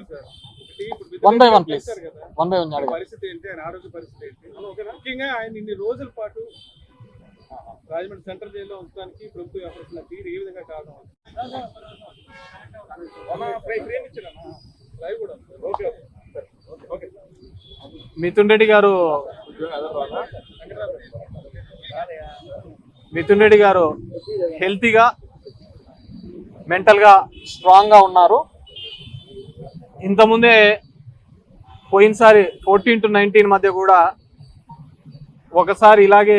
విధంగా please. చేశారు కదా, వన్ బై వన్ పరిస్థితి ఏంటి? ఆయన ఆరోగ్య పరిస్థితి ఏంటి? ముఖ్యంగా ఆయన ఇన్ని రోజుల పాటు రాజమండ్రి సెంట్రల్ జైల్లో ఉంచడానికి ప్రభుత్వం తీరు ఏ విధంగా కారణం. లైవ్ కూడా ఓకే. ఓకే. మిథున్ రెడ్డి గారు మిథున్ రెడ్డి గారు హెల్తీగా మెంటల్గా స్ట్రాంగ్గా ఉన్నారు. ఇంతకుముందే పోయినసారి ఫోర్టీన్ టు నైన్టీన్ మధ్య కూడా ఒకసారి ఇలాగే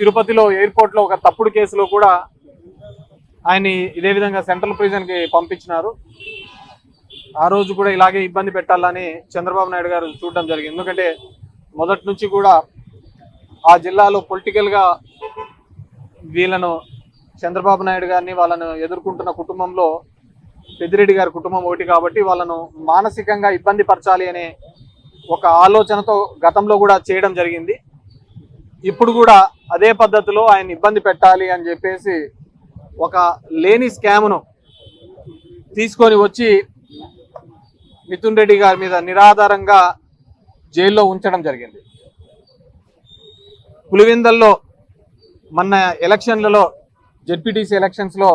తిరుపతిలో ఎయిర్పోర్ట్లో ఒక తప్పుడు కేసులో కూడా ఆయన్ని ఇదే విధంగా సెంట్రల్ ప్రిజన్కి పంపించినారు. ఆ రోజు కూడా ఇలాగే ఇబ్బంది పెట్టాలని చంద్రబాబు నాయుడు గారు చూడడం జరిగింది. ఎందుకంటే మొదటి నుంచి కూడా ఆ జిల్లాలో పొలిటికల్గా వీళ్ళను చంద్రబాబు నాయుడు గారిని వాళ్ళను ఎదుర్కొంటున్న కుటుంబంలో పెద్దిరెడ్డి గారి కుటుంబం ఒకటి కాబట్టి వాళ్ళను మానసికంగా ఇబ్బంది పరచాలి అనే ఒక ఆలోచనతో గతంలో కూడా చేయడం జరిగింది. ఇప్పుడు కూడా అదే పద్ధతిలో ఆయన ఇబ్బంది పెట్టాలి అని చెప్పేసి ఒక లేని స్కామ్ను తీసుకొని వచ్చి మిథున్ రెడ్డి గారి మీద నిరాధారంగా జైల్లో ఉంచడం జరిగింది. పులివెందల్లో మొన్న ఎలక్షన్లలో జెడ్పీటీసీ ఎలక్షన్స్లో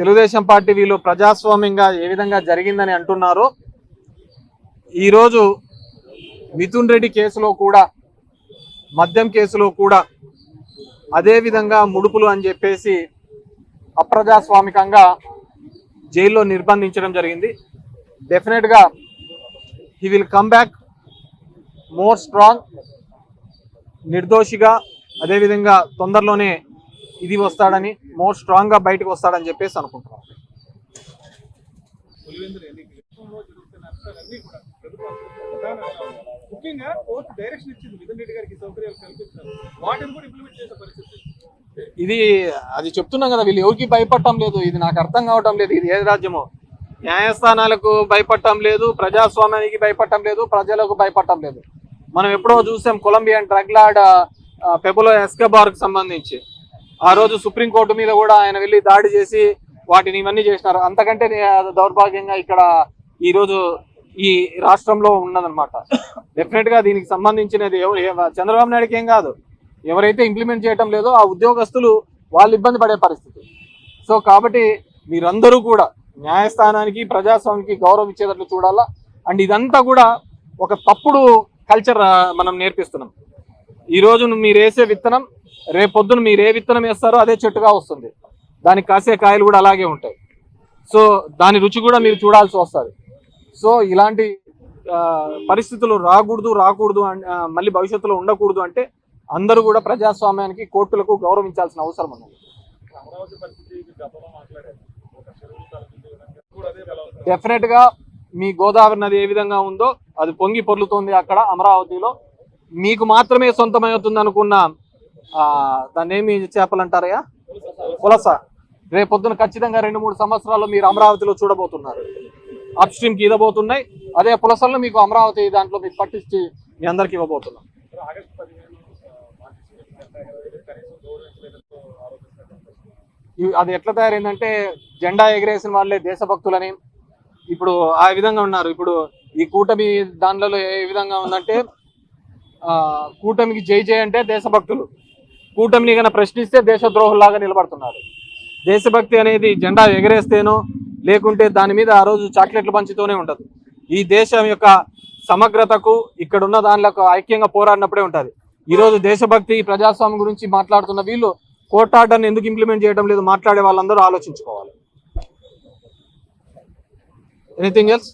తెలుగుదేశం పార్టీ వీళ్ళు ప్రజాస్వామ్యంగా ఏ విధంగా జరిగిందని అంటున్నారో. ఈరోజు మిథున్ రెడ్డి కేసులో కూడా మద్యం కేసులో కూడా అదేవిధంగా ముడుపులు అని చెప్పేసి అప్రజాస్వామికంగా జైల్లో నిర్బంధించడం జరిగింది. డెఫినెట్గా he will come back more strong నిర్దోషిగా అదేవిధంగా తొందరలోనే ఇది వస్తాడని మోర్ స్ట్రాంగ్గా బయటకు వస్తాడని చెప్పేసి అనుకుంటున్నాం. పులివెందులు ఎన్నికలు దేశంలో జరుగుతున్న అంశాలన్నీ కూడా ప్రభుత్వం ప్రధానంగా ముఖ్యంగా కోర్టు డైరెక్షన్ ఇచ్చింది మిథున్ రెడ్డి గారికి ఈ సౌకర్యాలు కల్పించారు వాటిని కూడా ఇంప్లిమెంట్ చేసే పరిస్థితి. ఇది అది చెప్తున్నాం కదా వీళ్ళు ఎవరికి భయపడటం లేదు ఇది నాకు అర్థం కావటం లేదు ఇది ఏ రాజ్యమో. న్యాయస్థానాలకు భయపడటం లేదు ప్రజాస్వామ్యానికి భయపడటం లేదు ప్రజలకు భయపడటం లేదు. మనం ఎప్పుడో చూసాం కొలంబియన్ డ్రగ్ లార్డ్ పెబులో ఎస్కబార్కు సంబంధించి. ఆ రోజు సుప్రీంకోర్టు మీద కూడా ఆయన వెళ్ళి దాడి చేసి వాటిని ఇవన్నీ చేసినారు. అంతకంటే దౌర్భాగ్యంగా ఇక్కడ ఈ రోజు ఈ రాష్ట్రంలో ఉన్నదనమాట డెఫినెట్గా దీనికి సంబంధించినది ఎవరు చంద్రబాబు నాయుడుకి ఏం కాదు. ఎవరైతే ఇంప్లిమెంట్ చేయటం లేదో ఆ ఉద్యోగస్తులు వాళ్ళు ఇబ్బంది పడే పరిస్థితి. సో కాబట్టి మీరందరూ కూడా న్యాయస్థానానికి ప్రజాస్వామ్యానికి గౌరవం ఇచ్చేటట్లు చూడాలా? అండ్ ఇదంతా కూడా ఒక తప్పుడు కల్చర్ మనం నేర్పిస్తున్నాం. ఈ మీరు వేసే విత్తనం రేపొద్దున మీరు ఏ విత్తనం వేస్తారో అదే చెట్టుగా వస్తుంది. దానికి కాసే కాయలు కూడా అలాగే ఉంటాయి. సో దాని రుచి కూడా మీరు చూడాల్సి వస్తుంది. సో ఇలాంటి పరిస్థితులు రాకూడదు రాకూడదు మళ్ళీ భవిష్యత్తులో ఉండకూడదు అంటే అందరూ కూడా ప్రజాస్వామ్యానికి కోర్టులకు గౌరవించాల్సిన అవసరం ఉంది డెఫినెట్గా డెఫినెట్గా మీ గోదావరి నది ఏ విధంగా ఉందో అది పొంగి పొర్లుతోంది అక్కడ అమరావతిలో. మీకు మాత్రమే సొంతమవుతుంది అనుకున్న దాన్ని ఏమి చేపలు అంటారయ్యా పులస. రేపు పొద్దున ఖచ్చితంగా రెండు మూడు సంవత్సరాల్లో మీరు అమరావతిలో చూడబోతున్నారు. అప్ స్ట్రీమ్కి ఇవ్వబోతున్నాయి. అదే పులసలను మీకు అమరావతి దాంట్లో మీకు పట్టించి మీ అందరికి ఇవ్వబోతున్నాం. అది ఎట్లా తయారైందంటే జెండా ఎగరేసిన వాళ్ళే దేశభక్తులని. ఇప్పుడు ఆ విధంగా ఉన్నారు. ఇప్పుడు ఈ కూటమి దానిలో ఏ విధంగా ఉందంటే కూటమికి జై జై అంటే దేశభక్తులు. కూటమిని కనుక ప్రశ్నిస్తే దేశద్రోహుల్లాగా నిలబడుతున్నారు. దేశభక్తి అనేది జెండా ఎగరేస్తేనో లేకుంటే దాని మీద ఆ రోజు చాక్లెట్లు పంచుతూనే ఉండదు ఈ దేశం యొక్క సమగ్రతకు ఇక్కడున్న దానిలకు దానిలో ఐక్యంగా పోరాడినప్పుడే ఉంటుంది. ఈరోజు దేశభక్తి ప్రజాస్వామ్యం గురించి మాట్లాడుతున్న వీళ్ళు కోర్ట్ ఎందుకు ఇంప్లిమెంట్ చేయడం లేదు మాట్లాడే వాళ్ళందరూ ఆలోచించుకోవాలి. Anything else